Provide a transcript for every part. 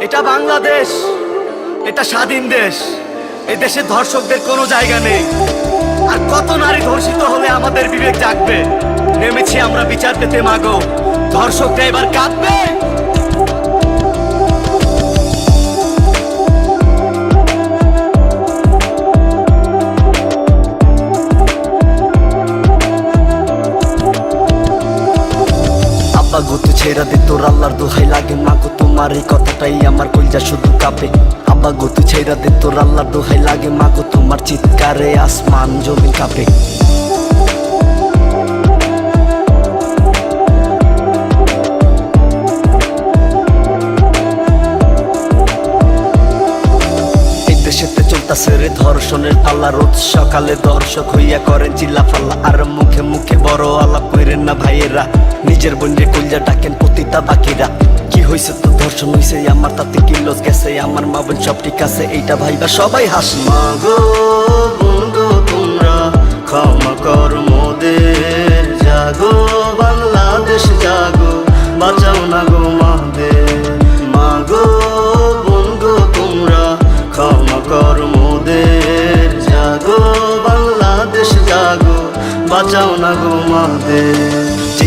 এটা বাংলাদেশ, এটা স্বাধীন দেশ। এই দেশে ধর্ষকদের কোনো জায়গা নেই। আর কত নারী ধর্ষিত হলে আমাদের বিবেক জাগবে? নেমেছি আমরা বিচার পেতে, মাগো। ধর্ষকরা এবার কাঁদবে। ছেড়া দে, তোর আল্লাহর দোহাই লাগে, মাগো। তোমার এই কথাটাই আমার কলজা শুধু কাঁপে। আব্বা গতু ছেড়া দে, তোর আল্লাহ দোহাই লাগে। মাগো তোমার চিৎকারে আসমান জমি কাঁপে। চলতাছে রে ধর্ষণের পাল্লা রোজ সকালে দর্শক হইয়া করেন চিল্লা ফাল্লা আর মুখে মুখে বড় আলাপ কইরেন না ভাইয়েরা, নিজের বোনরে কলজা ডাকেন পতিতা বাকিরা কি হইছে তো ধর্ষণ হইছে, আমার তাতে কি গেছে, আমার মা বোন সব ঠিক আছে, এইটা ভাইবা সবাই হাস। মাগো বন্ধু, তোমরা ক্ষমা কর মোদের, জাগো বাংলাদেশ, জাগো, বাঁচাও না গো মাদের। মাগো বাঁচাও না গো মাদের।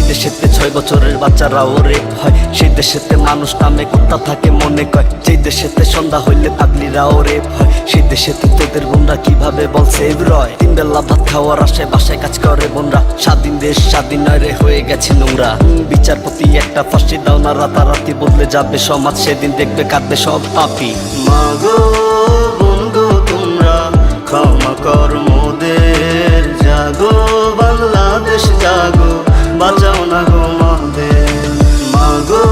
দেশেতে ছয় বছরের বাচ্চারা ওরে হয়, সেই দেশেতে মানুষ নামে কুত্তা থাকে মনে কয়। যেই দেশেতে সন্ধ্যা হইলে পাগলিরা ওরে হয়, সেই দেশেতে তোদের বোনরা কীভাবে বলছে রয়? তিন বেলা ভাত খাওয়ার আশে বাসায় কাজ করে বোনরা। স্বাধীন দেশ, স্বাধীন নয় রে হয়ে গেছে নোংরা। বিচারপতি একটা ফাঁসি দাও না, রাতারাতি বদলে যাবে সমাজ। সেদিন দেখবে কাঁদবে সব পাপি। মাগো না গো মাদের মাগো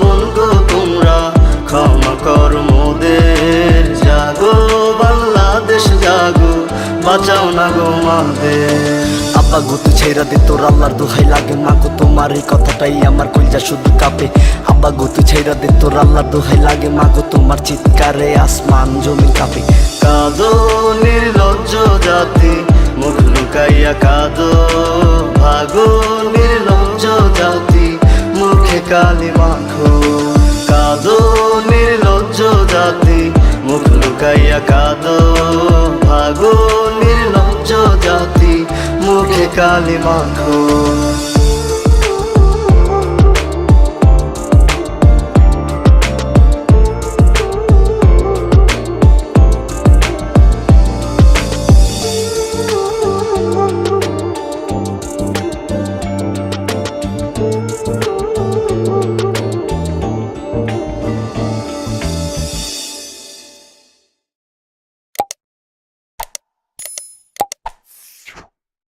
বন্ধু তোমরা ক্ষমা কর মোদের। জাগো বাংলাদেশ জাগো বাঁচাও না গো মাদের আব্বা গতু ছেড়া দে তোর আল্লাহর দোহাই লাগে মাগো তোমার এই কথাটাই আমার কলজা শুধু কাঁপে। আব্বা গতু ছেড়া দে তোর আল্লাহর দোহাই লাগে মাগো তোমার চিৎকারে আসমান জমি কাঁপে। কাঁদো নির্লজ্জ জাতি মুখ লুকাইয়া কাঁদো। জাতি, মুখে কালি মাখো। কাদো নির্লজ্জ জাতি, মুখ লুকাইয়া কাদো। ভাগো নির্লজ্জ জাতি, মুখে কালি মাখো।